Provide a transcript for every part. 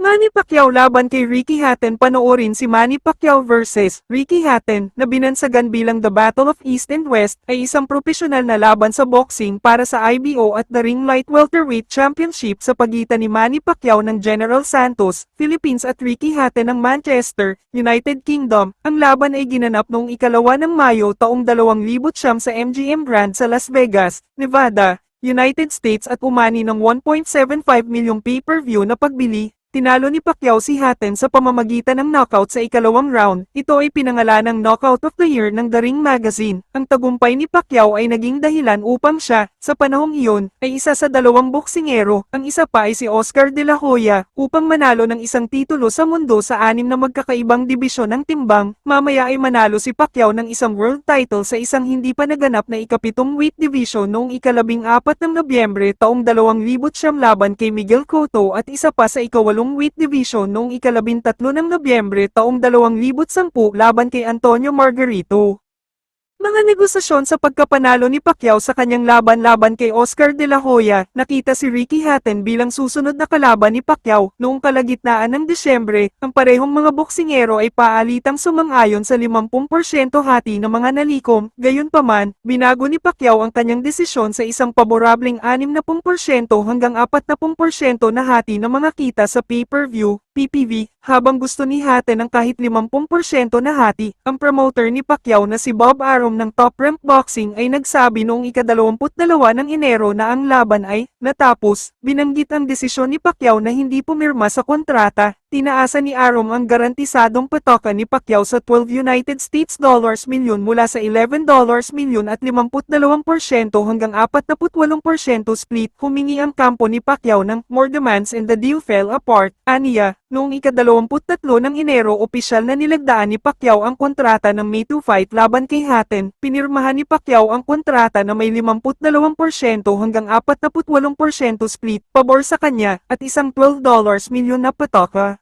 Manny Pacquiao laban kay Ricky Hatton panoorin si Manny Pacquiao versus Ricky Hatton na binansagan bilang The Battle of East and West ay isang profesional na laban sa boxing para sa IBO at the Ring Light Welterweight Championship sa pagitan ni Manny Pacquiao ng General Santos, Philippines at Ricky Hatton ng Manchester, United Kingdom. Ang laban ay ginanap noong ikalawa ng Mayo taong 2000 sa MGM Grand sa Las Vegas, Nevada, United States at umani ng 1.75 milyong pay-per-view na pagbili, tinalo ni Pacquiao si Hatton sa pamamagitan ng knockout sa ikalawang round. Ito ay pinangalan ng Knockout of the Year ng The Ring Magazine. Ang tagumpay ni Pacquiao ay naging dahilan upang siya, sa panahong iyon, ay isa sa dalawang boksingero. Ang isa pa ay si Oscar de la Hoya, upang manalo ng isang titulo sa mundo sa anim na magkakaibang dibisyon ng timbang. Mamaya ay manalo si Pacquiao ng isang world title sa isang hindi pa naganap na ikapitong weight division noong ikalabing apat ng Nobyembre taong 2000 laban kay Miguel Cotto at isa pa sa ikawalong weight division noong ikalabintatlo ng Nobyembre taong 2010 laban kay Antonio Margarito. Mga negosasyon sa pagkapanalo ni Pacquiao sa kanyang laban-laban kay Oscar de la Hoya, nakita si Ricky Hatton bilang susunod na kalaban ni Pacquiao noong kalagitnaan ng Desyembre, ang parehong mga boksingero ay paalitang sumang-ayon sa 50% hati ng mga nalikom, gayunpaman, binago ni Pacquiao ang kanyang desisyon sa isang paborableng 60% hanggang 40% na hati ng mga kita sa pay-per-view, PPV, habang gusto ni Hatton ng kahit 50% na hati, ang promoter ni Pacquiao na si Bob Arum ng Top Rank Boxing ay nagsabi noong ika-22 ng Enero na ang laban ay, natapos, binanggit ang desisyon ni Pacquiao na hindi pumirma sa kontrata, tinaasa ni Arum ang garantisadong patoka ni Pacquiao sa 12 United States dollars milyon mula sa 11 dollars milyon at 52% hanggang 48% split, humingi ang kampo ni Pacquiao ng more demands and the deal fell apart, aniya, Noong ika-23 ng Enero opisyal na nilagdaan ni Pacquiao ang kontrata ng May 2 fight laban kay Hatton, pinirmahan ni Pacquiao ang kontrata na may 52% hanggang 48% split, pabor sa kanya, at isang 12 dollars milyon na patoka.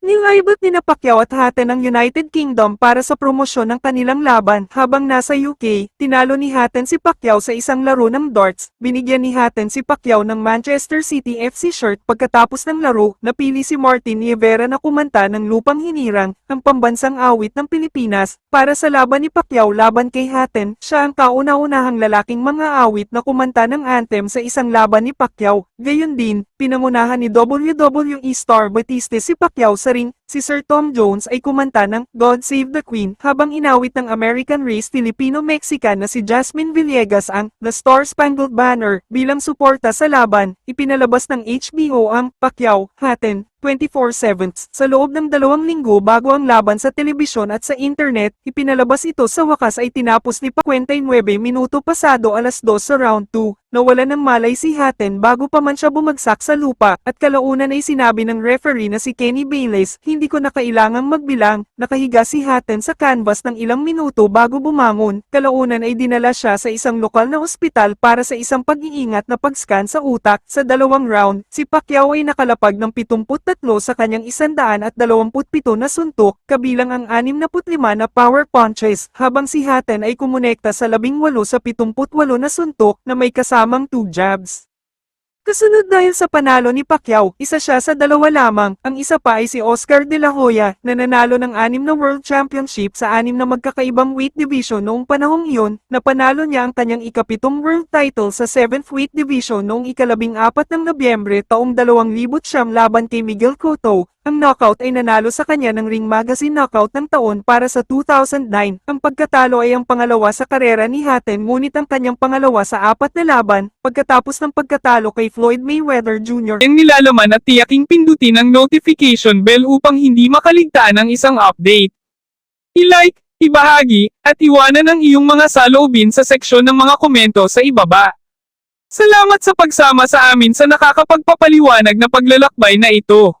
Nilibot ni na Pacquiao at Hatton ng United Kingdom para sa promosyon ng kanilang laban. Habang nasa UK, tinalo ni Hatton si Pacquiao sa isang laro ng darts. Binigyan ni Hatton si Pacquiao ng Manchester City FC shirt pagkatapos ng laro. Napili si Martin Rivera na kumanta ng Lupang Hinirang, ang pambansang awit ng Pilipinas. Para sa laban ni Pacquiao laban kay Hatton, siya ang kauna-unahang lalaking mga awit na kumanta ng anthem sa isang laban ni Pacquiao. Gayon din, pinangunahan ni WWE star Batiste si Pacquiao sa ring, si Sir Tom Jones ay kumanta ng God Save the Queen habang inawit ng American race Filipino-Mexican na si Jasmine Villegas ang The Star Spangled Banner bilang suporta sa laban, ipinalabas ng HBO ang Pacquiao, Hatton, 24-7 sa loob ng dalawang linggo bago ang laban sa telebisyon at sa internet, ipinalabas ito sa wakas ay tinapos ni pa 29 minuto pasado alas 2 sa round 2. Nawala ng malay si Hatton bago pa man siya bumagsak sa lupa at kalaunan ay sinabi ng referee na si Kenny Bayless, hindi ko na kailangang magbilang, nakahiga si Hatton sa canvas ng ilang minuto bago bumangon. Kalaunan ay dinala siya sa isang lokal na ospital para sa isang pag-iingat na pag-scan sa utak. Sa dalawang round, si Pacquiao ay nakalapag ng 73 sa kanyang 127 na suntok, kabilang ang 65 na power punches, habang si Hatton ay kumonekta sa 18 sa 78 na suntok na may kasamang 2 jabs. Kasunod dahil sa panalo ni Pacquiao, isa siya sa dalawa lamang, ang isa pa ay si Oscar de la Hoya, na nanalo ng anim na World Championship sa anim na magkakaibang weight division noong panahong iyon, na panalo niya ang kanyang ikapitong world title sa 7th weight division noong ikalabing apat ng Nobyembre taong 2000 laban kay Miguel Cotto, ang knockout ay nanalo sa kanya ng Ring Magazine Knockout ng taon para sa 2009. Ang pagkatalo ay ang pangalawa sa karera ni Hatton ngunit ang kanyang pangalawa sa apat na laban, pagkatapos ng pagkatalo kay Floyd Mayweather Jr. Ang nilalaman at tiyaking pindutin ang notification bell upang hindi makaligtaan ang isang update. I-like, ibahagi, at iwanan ang iyong mga saloobin sa seksyon ng mga komento sa ibaba. Salamat sa pagsama sa amin sa nakakapagpapaliwanag na paglalakbay na ito.